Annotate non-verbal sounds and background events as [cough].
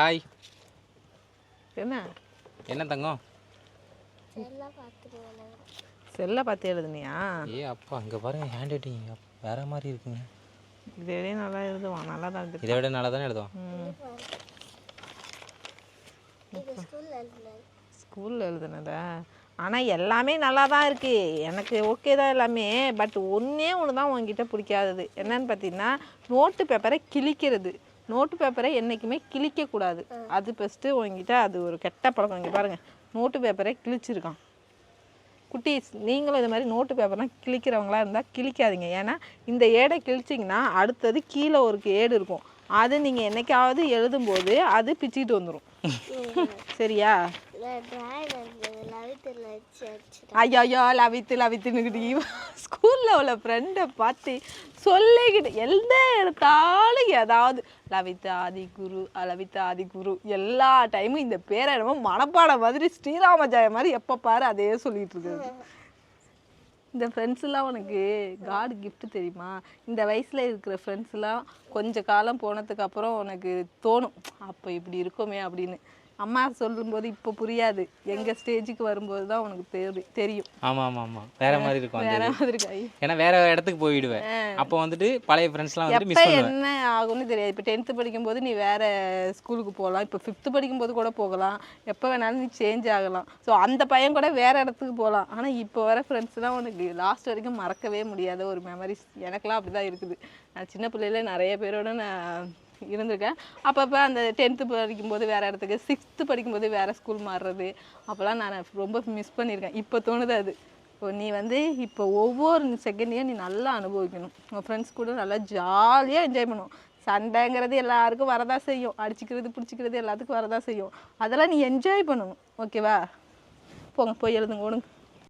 Hi என்ன? என்ன தங்கம்? செல்லை பார்த்து எழுதுனியா? ஏ அப்பா அங்கே பாருங்க ஹேண்ட் ரைட்டிங் வேற மாதிரி இருக்குங்க. இதே நல்லா எழுதுவான் நல்லா தான் எழுது இதை விட நல்லா தானே எழுதுவான்? ஸ்கூலில் எழுதுனதா. ஆனால் எல்லாமே நல்லா தான் இருக்குது எனக்கு ஓகே தான் எல்லாமே. பட் ஒன்றே ஒன்று தான் உங்ககிட்ட பிடிக்காதது. என்னன்னு பார்த்தீங்கன்னா நோட்டு பேப்பரை கிழிக்கிறது. நோட்டு பேப்பரை என்றைக்குமே கிழிக்கக்கூடாது அது ஃபஸ்ட்டு உங்ககிட்ட அது ஒரு கெட்ட பழக்கம். இங்கே பாருங்கள் நோட்டு பேப்பரை கிழிச்சிருக்கான். குட்டீஸ் நீங்களும் இது மாதிரி நோட்டு பேப்பர்லாம் கிழிக்கிறவங்களா இருந்தால் கிழிக்காதீங்க. ஏன்னா இந்த ஏடை கிழிச்சிங்கன்னா அடுத்தது கீழே ஒரு ஏடு இருக்கும். அது நீங்கள் என்னைக்காவது எழுதும்போது அது பிச்சுக்கிட்டு வந்துடும் [laughs] சரியா? ஐயோ லவித்து லவித்துன்னுக்கிட்டு ஸ்கூலில் உள்ள ஃப்ரெண்டை பார்த்து சொல்லிக்கிட்டு எந்த எடுத்தாலும் ஏதாவது லவித்து ஆதி குரு லவித்து ஆதி குரு எல்லா டைமும் இந்த பேரை மனப்பாடம் மாதிரி ஸ்ரீராம மாதிரி எப்போ பாரு அதே சொல்லிட்டு இருக்குது இந்த ஃப்ரெண்ட்ஸ்லாம் உனக்கு காட் கிஃப்ட் தெரியுமா? இந்த வயசில் இருக்கிற ஃப்ரெண்ட்ஸ்லாம் கொஞ்ச காலம் போனதுக்கு அப்புறம் உனக்கு தோணும் அப்போ இப்படி இருக்கோமே அப்படின்னு. அம்மா சொல்லும்போது இப்போ புரியாது. எங்கள் ஸ்டேஜுக்கு வரும்போது தான் உனக்கு தெரி தெரியும். ஆமாம் ஆமாம் ஆமாம் வேற மாதிரி இருக்கும் வேற. மாதிரி கை ஏன்னா வேற இடத்துக்கு போயிடுவேன். அப்போ வந்துட்டு பழைய ஃப்ரெண்ட்ஸ்லாம் எப்போ மிஸ் என்ன ஆகும்னு தெரியாது. இப்போ டென்த்து படிக்கும்போது நீ வேற ஸ்கூலுக்கு போகலாம். இப்போ ஃபிஃப்த்து படிக்கும்போது கூட போகலாம். எப்போ வேணாலும் நீ சேஞ்ச் ஆகலாம். ஸோ அந்த பையன் கூட வேற இடத்துக்கு போகலாம். ஆனால் இப்போ வர ஃப்ரெண்ட்ஸ்லாம் உனக்கு லாஸ்ட் வரைக்கும் மறக்கவே முடியாத ஒரு மெமரிஸ் எனக்கெல்லாம் அப்படி தான் இருக்குது. நான் சின்ன பிள்ளையில நிறைய பேரோட நான் இருந்திருக்கேன். அப்பப்போ அந்த டென்த்து படிக்கும்போது வேறு இடத்துக்கு சிக்ஸ்த்து படிக்கும்போது வேறு ஸ்கூல் மாறுறது அப்போல்லாம் நான் ரொம்ப மிஸ் பண்ணியிருக்கேன். இப்போ தோணுது அது. இப்போ நீ வந்து இப்போ ஒவ்வொரு செகண்டையும் நீ நல்லா அனுபவிக்கணும். உங்கள் ஃப்ரெண்ட்ஸ் கூட நல்லா ஜாலியாக என்ஜாய் பண்ணணும் சண்டைங்கிறது எல்லாருக்கும் வரதா செய்யும். அடிச்சுக்கிறது பிடிச்சிக்கிறது எல்லாத்துக்கும் வரதா செய்யும். அதெல்லாம் நீ என்ஜாய் பண்ணணும். ஓகேவா போங்க போய் எழுதுங்க ஓடுங்க